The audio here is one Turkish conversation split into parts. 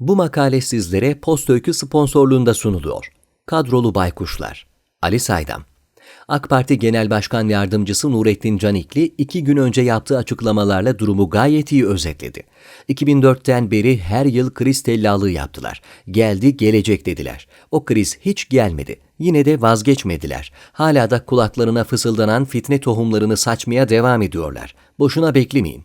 Bu makale sizlere Postöykü sponsorluğunda sunuluyor. Kadrolu Baykuşlar Ali Saydam AK Parti Genel Başkan Yardımcısı Nurettin Canikli iki gün önce yaptığı açıklamalarla durumu gayet iyi özetledi. 2004'ten beri her yıl kriz tellallığı yaptılar. Geldi gelecek dediler. O kriz hiç gelmedi. Yine de vazgeçmediler. Hala da kulaklarına fısıldanan fitne tohumlarını saçmaya devam ediyorlar. Boşuna beklemeyin.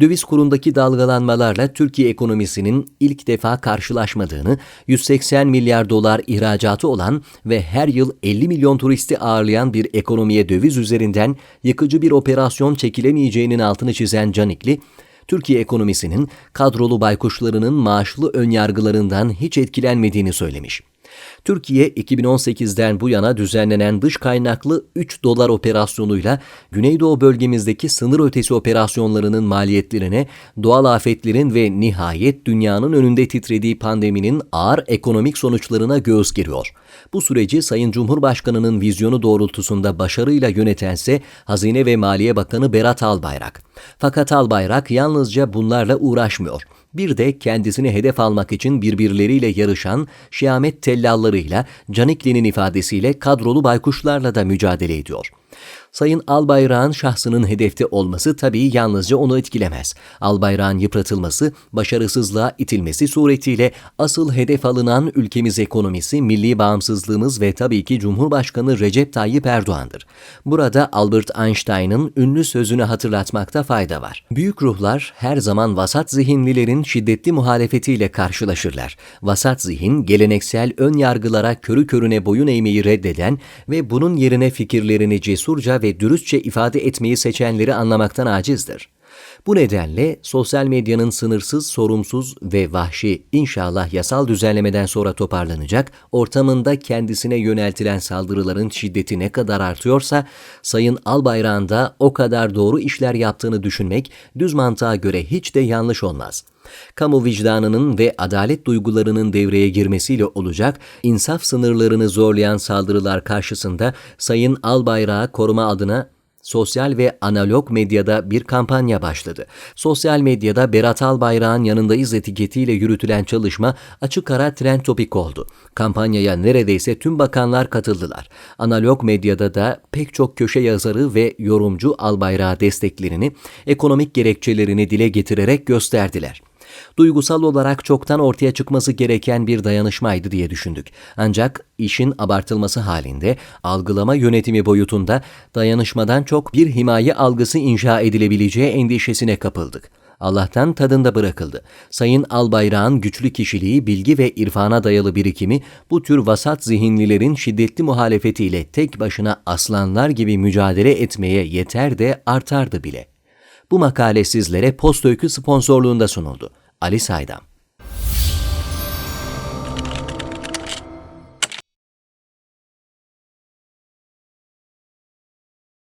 Döviz kurundaki dalgalanmalarla Türkiye ekonomisinin ilk defa karşılaşmadığını, 180 milyar dolar ihracatı olan ve her yıl 50 milyon turisti ağırlayan bir ekonomiye döviz üzerinden yıkıcı bir operasyon çekilemeyeceğinin altını çizen Canikli, Türkiye ekonomisinin kadrolu baykuşlarının maaşlı önyargılarından hiç etkilenmediğini söylemiş. Türkiye 2018'den bu yana düzenlenen dış kaynaklı 3 dolar operasyonuyla Güneydoğu bölgemizdeki sınır ötesi operasyonlarının maliyetlerine, doğal afetlerin ve nihayet dünyanın önünde titrediği pandeminin ağır ekonomik sonuçlarına göğüs geriyor. Bu süreci Sayın Cumhurbaşkanı'nın vizyonu doğrultusunda başarıyla yönetense Hazine ve Maliye Bakanı Berat Albayrak. Fakat Albayrak yalnızca bunlarla uğraşmıyor bir de kendisini hedef almak için birbirleriyle yarışan şiamet tellallarıyla Canikli'nin ifadesiyle kadrolu baykuşlarla da mücadele ediyor. Sayın Albayrak'ın şahsının hedefte olması tabii yalnızca onu etkilemez. Albayrak'ın yıpratılması, başarısızlığa itilmesi suretiyle asıl hedef alınan ülkemiz ekonomisi, milli bağımsızlığımız ve tabii ki Cumhurbaşkanı Recep Tayyip Erdoğan'dır. Burada Albert Einstein'ın ünlü sözünü hatırlatmakta fayda var. Büyük ruhlar her zaman vasat zihinlilerin şiddetli muhalefetiyle karşılaşırlar. Vasat zihin, geleneksel ön yargılara körü körüne boyun eğmeyi reddeden ve bunun yerine fikirlerini cesurca ve dürüstçe ifade etmeyi seçenleri anlamaktan acizdir. Bu nedenle sosyal medyanın sınırsız, sorumsuz ve vahşi inşallah yasal düzenlemeden sonra toparlanacak ortamında kendisine yöneltilen saldırıların şiddeti ne kadar artıyorsa Sayın Albayrak'ın da o kadar doğru işler yaptığını düşünmek düz mantığa göre hiç de yanlış olmaz. Kamu vicdanının ve adalet duygularının devreye girmesiyle olacak, insaf sınırlarını zorlayan saldırılar karşısında Sayın Albayrak'ı koruma adına sosyal ve analog medyada bir kampanya başladı. Sosyal medyada Berat Albayrak'ın yanındayız etiketiyle yürütülen çalışma açık ara trend topik oldu. Kampanyaya neredeyse tüm bakanlar katıldılar. Analog medyada da pek çok köşe yazarı ve yorumcu Albayrak'a desteklerini, ekonomik gerekçelerini dile getirerek gösterdiler duygusal olarak çoktan ortaya çıkması gereken bir dayanışmaydı diye düşündük. Ancak işin abartılması halinde algılama yönetimi boyutunda dayanışmadan çok bir himaye algısı inşa edilebileceği endişesine kapıldık. Allah'tan tadında bırakıldı. Sayın Albayrak'ın güçlü kişiliği, bilgi ve irfana dayalı birikimi bu tür vasat zihinlilerin şiddetli muhalefetiyle tek başına aslanlar gibi mücadele etmeye yeter de artardı bile. Bu makale sizlere Postöykü sponsorluğunda sunuldu. Ali Saydam